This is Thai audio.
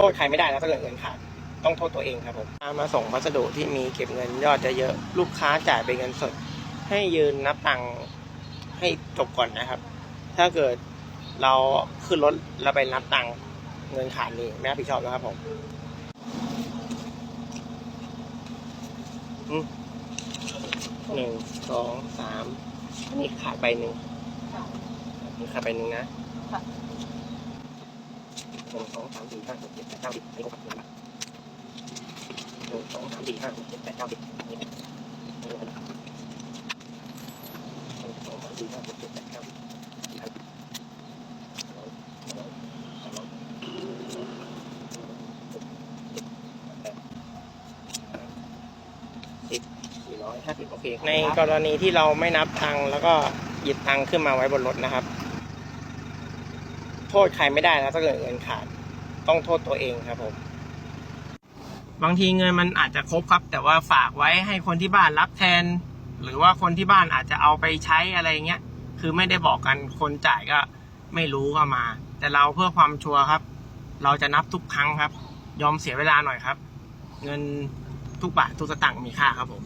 โทษใครไม่ได้นะถ้าเกิดเงินขาดต้องโทษตัวเองครับผมมาส่งพัสดุที่มีเก็บเงินยอดจะเยอะลูกค้าจ่ายเป็นเงินสด ให้ยืนนับตังค์ให้จบก่อนนะครับ ถ้าเกิดเราขึ้นรถแล้วไปนับตังค์เงินขาดนี่ไม่รับผิดชอบนะครับผมอืมหนึ่งสองสามอันนี้ขาดไปหนึ่งอันนี้ขาดไปหนึ่งนะค่ะ หนึ่งสองสามสี่ห้าหกเจ็ดแปดเก้าสิบนนี้ก็ขาดหนึ่งละหนึ่งสองสามสี่ห้าหกเจ็ดแปดเก้าสิบนนี้หนึ่งสองสามสี่ห้าหกเจ็ดแปดเก้าสิบในกรณีที่เราไม่นับตังแล้วก็หยิบตังขึ้นมาไว้บนรถนะครับ โทษใครไม่ได้นะถ้าเกิดเงินขาด ต้องโทษตัวเองครับผมบางทีเงินมันอาจจะครบครับ แต่ว่าฝากไว้ให้คนที่บ้านรับแทน หรือว่าคนที่บ้านอาจจะเอาไปใช้อะไรเงี้ยคือไม่ได้บอกกันคนจ่ายก็ไม่รู้ก็มา แต่เราเพื่อความชัวร์ครับ เราจะนับทุกครั้งครับ ยอมเสียเวลาหน่อยครับ เงินทุกบาททุกสตางค์มีค่าครับผม